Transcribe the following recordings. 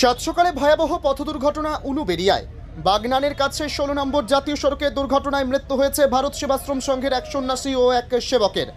সাত সকালে ভয়াবহ পথ দুর্ঘটনা উলুবেরিয়ায়। বাগনানের কাছে ষোলো নম্বর জাতীয় সড়কের দুর্ঘটনায় মৃত্যু হয়েছে ভারত সেবাশ্রম সংঘের এক সন্ন্যাসী ও এক সেবকের।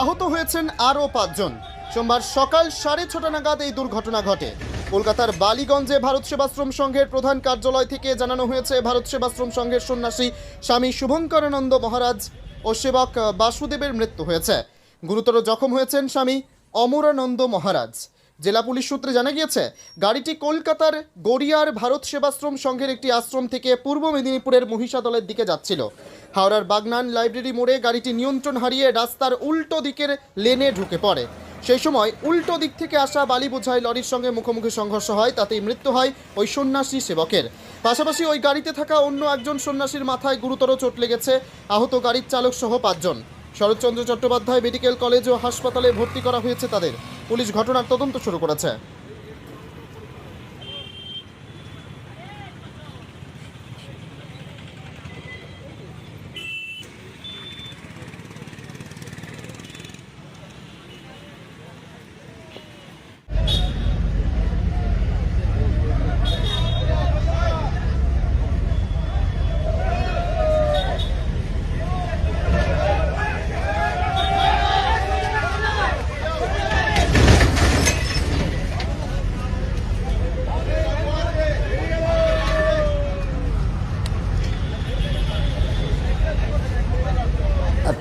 আহত হয়েছেন আরও পাঁচজন। সোমবার সকাল সাড়ে ছটা নাগাদ এই দুর্ঘটনা ঘটে। কলকাতার বালিগঞ্জে ভারত সেবাশ্রম সংঘের প্রধান কার্যালয় থেকে জানানো হয়েছে, ভারত সেবাশ্রম সংঘের সন্ন্যাসী স্বামী শুভঙ্করানন্দ মহারাজ ও সেবক বাসুদেবের মৃত্যু হয়েছে। গুরুতর জখম হয়েছেন স্বামী অমরানন্দ মহারাজ। জেলা পুলিশ সূত্রে জানা গিয়েছে, গাড়িটি কলকাতার গড়িয়ার ভারত সেবাশ্রম সংঘের একটি আশ্রম থেকে পূর্ব মেদিনীপুরের মহিষাদলের দিকে যাচ্ছিল। হাওড়ার বাগনান লাইব্রেরি মোড়ে গাড়িটি নিয়ন্ত্রণ হারিয়ে রাস্তার উল্টো দিকের লেনে ঢুকে পড়ে। সেই সময় উল্টো দিক থেকে আসা বালি বোঝাই লরির সঙ্গে মুখোমুখি সংঘর্ষ হয়, তাতেই মৃত্যু হয় ওই সন্ন্যাসী সেবকের। পাশাপাশি ওই গাড়িতে থাকা অন্য একজন সন্ন্যাসীর মাথায় গুরুতর চোট লেগেছে, আহত গাড়ির চালক সহ পাঁচজন। শরৎচন্দ্র চট্টোপাধ্যায় মেডিকেল কলেজ ও হাসপাতালে ভর্তি করা হয়েছে তাদের। পুলিশ ঘটনার তদন্ত শুরু করেছে।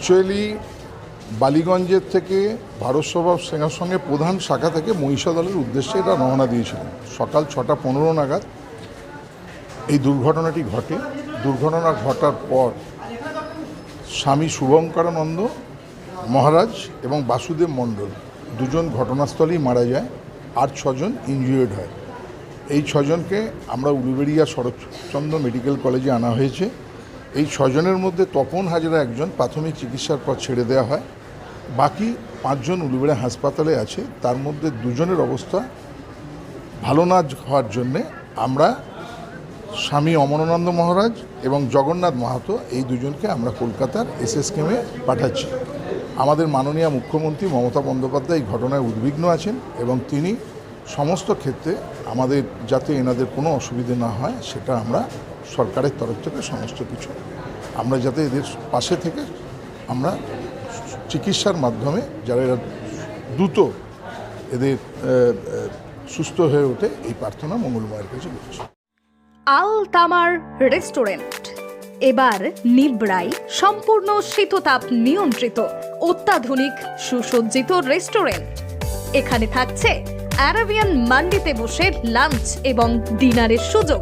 অ্যাকচুয়ালি বালিগঞ্জের থেকে ভারত সভা সেনার সঙ্গে প্রধান শাখা থেকে মহিষাদলের উদ্দেশ্যে এটা রওনা দিয়েছিলেন। সকাল ছটা পনেরো নাগাদ এই দুর্ঘটনাটি ঘটে। দুর্ঘটনা ঘটার পর স্বামী শুভঙ্করানন্দ মহারাজ এবং বাসুদেব মণ্ডল দুজন ঘটনাস্থলেই মারা যায় আর ছজন ইনজুয়ার্ড হয়। এই ছজনকে আমরা উলুবেড়িয়া শরৎচন্দ্র মেডিকেল কলেজে আনা হয়েছে। এই ছজনের মধ্যে তপন হাজরা একজন প্রাথমিক চিকিৎসার পর ছেড়ে দেওয়া হয়। বাকি পাঁচজন উলুবেড়া হাসপাতালে আছে। তার মধ্যে দুজনের অবস্থা ভালো না হওয়ার জন্যে আমরা স্বামী অমরানন্দ মহারাজ এবং জগন্নাথ মাহাতো এই দুজনকে আমরা কলকাতার এসএসকেমে পাঠাচ্ছি। আমাদের মাননীয় মুখ্যমন্ত্রী মমতা বন্দ্যোপাধ্যায় এই ঘটনায় উদ্বিগ্ন আছেন এবং তিনি সমস্ত ক্ষেত্রে আমাদের যাতে এনাদের কোনো অসুবিধে না হয়, সেটা আমরা সরকারের তরফ থেকে সমস্ত কিছু। আমরা যাতে এদের পাশে থেকে আমরা চিকিৎসার মাধ্যমে যারা এরা দ্রুত এদের সুস্থ হয়ে ওঠে, এই প্রার্থনা মঙ্গলময়ের কাছে করছি। আল তামার রেস্টুরেন্ট। এবার নিবড়াই সম্পূর্ণ শীততাপ নিয়ন্ত্রিত, অত্যাধুনিক, সুসজ্জিত রেস্টুরেন্ট। এখানে থাকছে অ্যারাবিয়ান মান্ডিতে বসে লাঞ্চ এবং ডিনারের সুযোগ।